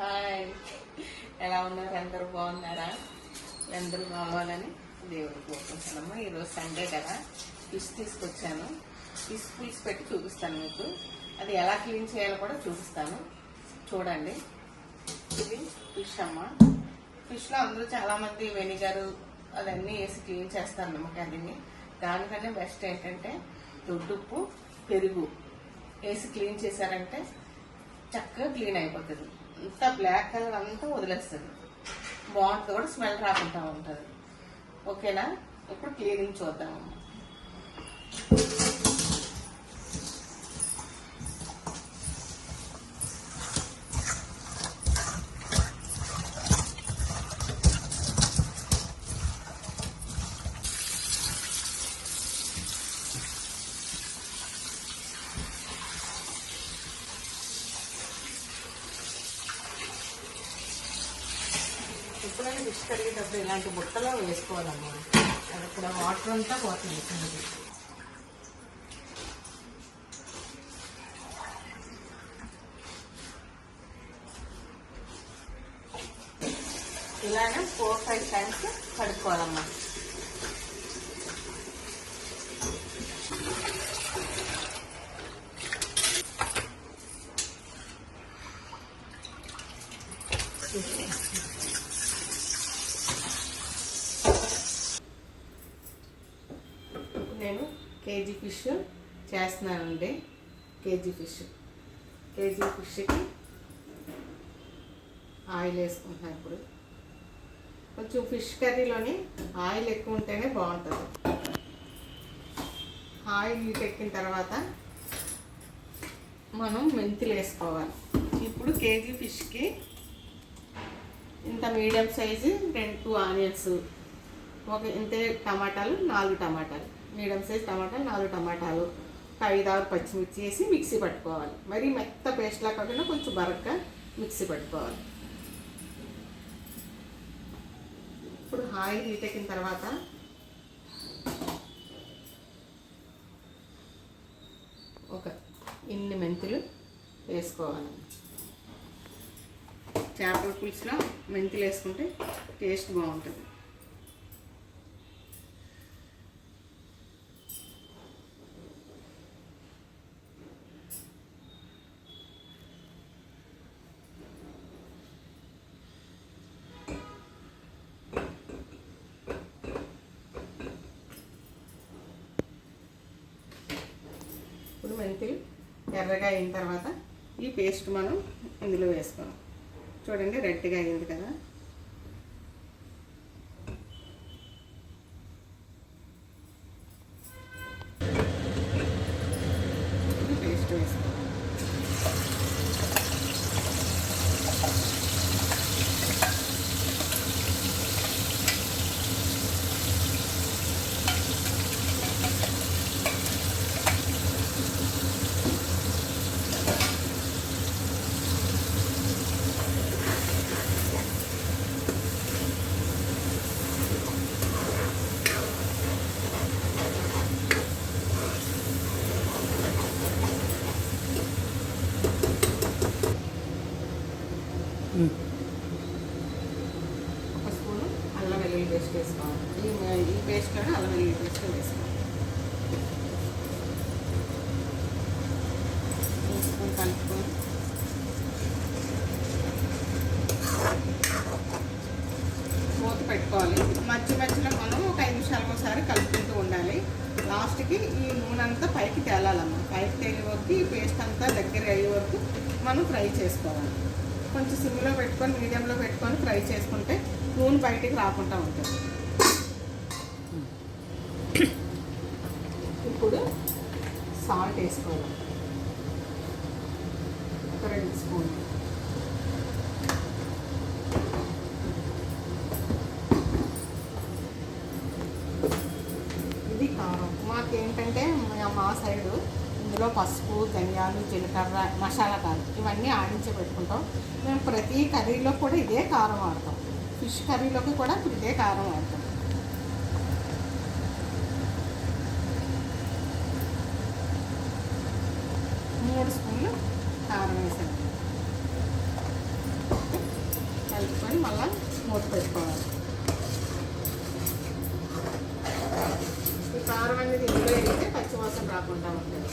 Hi. ఎలా ఉన్నారు? అందరూ బాగున్నారా? అందరూ బాగోవాలని దేవుడు కోరుకుంటున్నాము. ఈరోజు సండే కదా. ఫిష్ తీసుకొచ్చాను. ఫిష్ పులుసు పెట్టి చూపిస్తాను మీకు. అది ఎలా క్లీన్ చేయాలో కూడా చూపిస్తాను. చూడండి. ఇది ఫిష్ అమ్మ. ఫిష్లో అందరూ చాలామంది వెనిగర్ అదన్నీ వేసి క్లీన్ చేస్తారు నిమ్మకాయని దానికన్నా బెస్ట్ ఏంటంటే దొడ్డుప్పు పెరుగు వేసి క్లీన్ చేశారంటే చక్కగా క్లీన్ అయిపోతుంది. అంతా బ్లాక్ కలర్ అంతా వదిలేస్తుంది. బాగుంటుంది కూడా స్మెల్ రాకుండా ఉంటుంది. ఓకేనా ఇప్పుడు క్లీనింగ్ చూద్దామమ్మా ఫిష్ కడిగేటప్పుడు ఇలాంటి బుట్టలో వేసుకోవాలమ్మా. అది ఇక్కడ వాటర్ అంతా పోతుంది కిందకి ఇలానే ఫోర్ ఫైవ్ టైమ్స్ కడుక్కోవాలమ్మా నేను కేజీ ఫిష్ చేస్తున్నానండి. KG fish. కేజీ ఫిష్కి ఆయిల్ వేసుకుంటున్నాను ఇప్పుడు. కొంచెం ఫిష్ కర్రీలోని ఆయిల్ ఎక్కువ ఉంటేనే బాగుంటుంది. ఆయిల్ ఎక్కిన తర్వాత మనం మెంతులు వేసుకోవాలి. ఇప్పుడు కేజీ ఫిష్కి ఇంత మీడియం సైజు రెండు టూ ఆనియన్స్ ఒక ఇంతే టమాటాలు నాలుగు టమాటాలు. మీడియం సైజ్ టమాటాలు నాలుగు టమాటాలు ఐదు ఆరు పచ్చిమిర్చి వేసి మిక్సీ పట్టుకోవాలి. మరి మెత్త పేస్ట్లా కాకుండా కొంచెం బరగ్గా మిక్సీ పట్టుకోవాలి. ఇప్పుడు ఆయిల్ హీట్ ఎక్కిన తర్వాత ఒక ఇన్ని మెంతులు వేసుకోవాలి. చేపల పులుసులో మెంతులు వేసుకుంటే టేస్ట్ బాగుంటుంది. ఇప్పుడు మెంతులు ఎర్రగా అయిన తర్వాత ఈ పేస్ట్ మనం ఇందులో వేసుకోవాలి చూడండి రెడ్గా అయింది కదా ఈ పేస్ట్ వేసుకోవాలి ఒక స్పూను అల్లం వెల్లుల్లి పేస్ట్ వేసుకోవాలి ఈ ఈ పేస్ట్లోనే అల్లం వెల్లుల్లి పేస్ట్ వేసుకోవాలి వేసుకొని కలుపుకొని మూత పెట్టుకోవాలి. మధ్య మధ్యలో మనం ఒక ఐదు నిమిషాలకు ఒకసారి కలుపుకుంటూ ఉండాలి. లాస్ట్కి ఈ నూనె అంతా పైకి తేలాలమ్మ పైకి తేలే వరకు ఈ పేస్ట్ అంతా దగ్గర అయ్యే వరకు మనం ఫ్రై చేసుకోవాలి. కొంచెం సిమ్లో పెట్టుకొని మీడియంలో పెట్టుకొని ఫ్రై చేసుకుంటే నూనె బయటికి రాకుండా ఉంటుంది. ఇప్పుడు సాల్ట్ వేసుకోవాలి. ఒక రెండు ఇది కారం మాకేంటంటే మా- మా సైడు ఇందులో పసుపు ధనియాలు జీలకర్ర మసాలా కారం ఇవన్నీ ఆడించి పెట్టుకుంటాం. మేము ప్రతి కర్రీలో కూడా ఇదే కారం వాడతాం. ఫిష్ కర్రీలోకి కూడా ఇదే కారం వాడతాం. మూడు స్పూన్లు కారం వేసాను. కలుపుకొని మళ్ళీ మూత పెట్టుకోవాలి. ఈ కారం అనేది ఇందులో వేస్తే పచ్చివాసన రాకుండా ఉంటుంది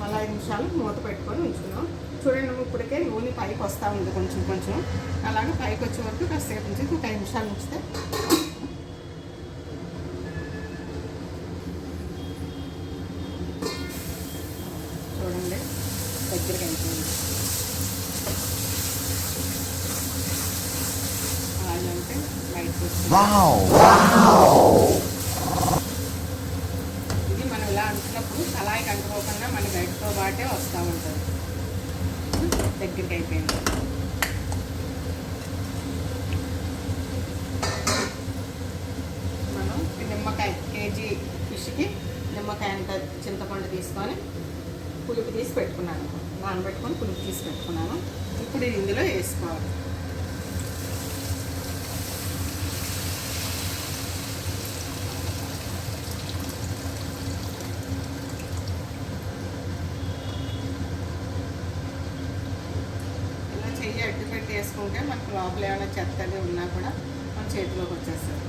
మళ్ళీ ఐదు నిమిషాలు మూత పెట్టుకొని ఉంచుకున్నాం చూడండి ఇప్పటికే నూనె పైకి వస్తూ ఉంది కొంచెం కొంచెం. అలాగే పైకి వచ్చే వరకు కాసేపు ఉంచి ఒక ఐదు నిమిషాలు ఉంచితే. చూడండి దగ్గరికి అయిపోయింది. అలాగే అంటే లైట్! ఇది మనం ఇలా అంటున్నప్పుడు కళాయి కంటుకోకుండా మన గడితో బాటే వస్తూ ఉంటుంది. దగ్గరికి అయిపోయింది మనం నిమ్మకాయ కేజీ ఫిష్కి నిమ్మకాయ అంత చింతపండు తీసుకొని పులుపు తీసి పెట్టుకున్నాను. నానబెట్టుకొని పులుపు తీసి పెట్టుకున్నాను. ఇప్పుడు ఇది ఇందులో వేసుకోవాలి. పెట్టి మనకు లోపల ఏమైనా చెత్తది ఉన్నా కూడా మన చేతిలోకి వచ్చేస్తుంది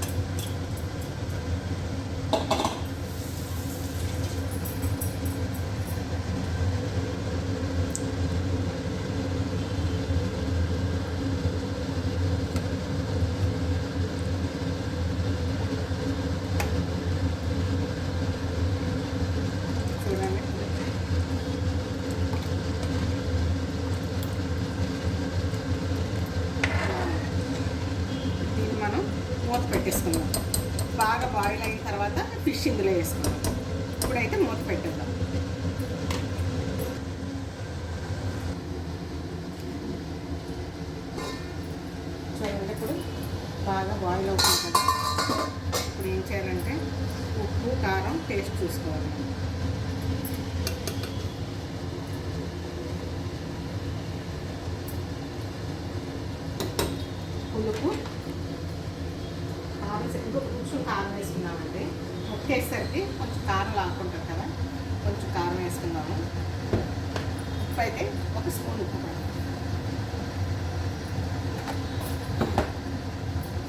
చూడండి దీన్ని మనం మూత పెట్టేసుకుందాం బాగా బాయిల్ అయిన తర్వాత ఫిష్ ఇందులో వేసుకుందాం. ఇప్పుడైతే మూత పెట్టేద్దాం. చూడండి ఇప్పుడు బాగా బాయిల్ అవుతుంది కదా. ఇప్పుడు ఏం చేయాలంటే ఉప్పు కారం టేస్ట్ చూసుకోవాలి. పులుపు కారం సే- ఇంకో కొంచెం కారం వేసుకున్నామండి ఒకేసరికి కొంచెం కారం లాక్కుంటుంది కదా కొంచెం కారం వేసుకుందాము. ఉప్పు అయితే ఒక స్పూన్ ఉప్పు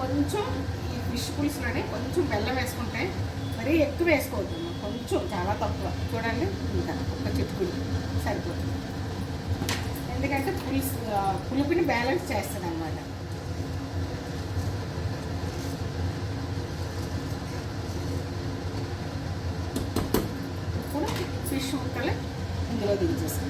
కొంచెం ఈ ఫిష్ పులుసులోనే కొంచెం బెల్లం వేసుకుంటే మరీ ఎక్కువ వేసుకోవద్దు కొంచెం చాలా తక్కువ. చూడండి ఇంకా ఒక చిట్టుకుని సరిపోతుంది. ఎందుకంటే పులుసు పులుపుని బ్యాలెన్స్ చేస్తుంది అనమాట ఇప్పుడు ఫిష్ ముక్కలు ఇందులో దించేస్తాం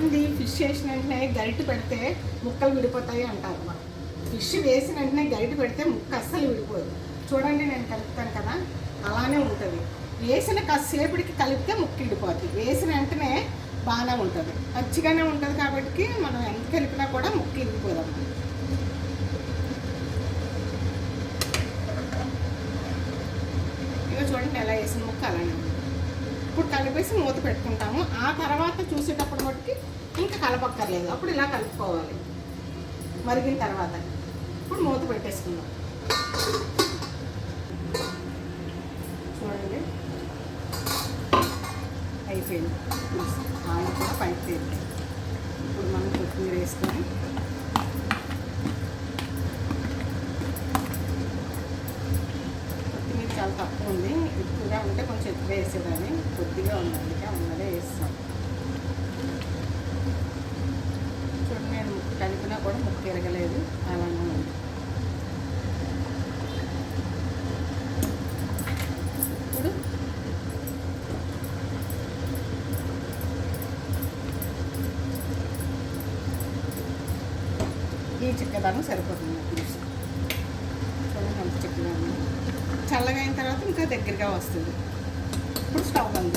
మంది ఫిష్ వేసిన వెంటనే గరిటె పెడితే ముక్కలు విడిపోతాయి అంటారు మనం ఫిష్ వేసిన వెంటనే గరిటె పెడితే ముక్క అస్సలు విడిపోదు. చూడండి నేను కలుపుతాను కదా అలానే ఉంటుంది. వేసిన కాసేపటికి కలిపితే ముక్క విడిపోతుంది వేసిన వెంటనే బాగానే ఉంటుంది. పచ్చిగానే ఉంటుంది కాబట్టి మనం ఎంత కలిపినా కూడా ముక్క విడిపోదాం ఇక చూడండి ఎలా వేసిన ముక్క అలానే ఇప్పుడు కలిపేసి మూత పెట్టుకుంటాము. ఆ తర్వాత చూసేటప్పుడు మట్టుకి ఇంకా కలపక్కర్లేదు. అప్పుడు ఇలా కలుపుకోవాలి. మరిగిన తర్వాత. ఇప్పుడు మూత పెట్టేసుకుందాం. చూడండి. అయిపోయింది. ఆయిల్ కూడా పైకి ఇప్పుడు మనం కొత్తిమీర వేసుకొని కొత్తిమీర చాలా తక్కువ ఉంది ఎక్కువగా ఉంటే కొంచెం ఎక్కువ వేసేదాన్ని. కొద్దిగా ఉంది అందుకే ఉన్నదే వేస్తాం. చూడండి నేను కలిపినా కూడా ముక్క తిరగలేదు. అలానే ఉంది. ఇప్పుడు ఈ చిక్కదనం సరిపోతుంది. చూడండి అంత చిక్కగా చల్లగా అయిన తర్వాత ఇంకా దగ్గరగా వస్తుంది. ఇప్పుడు స్టవ్ బంద్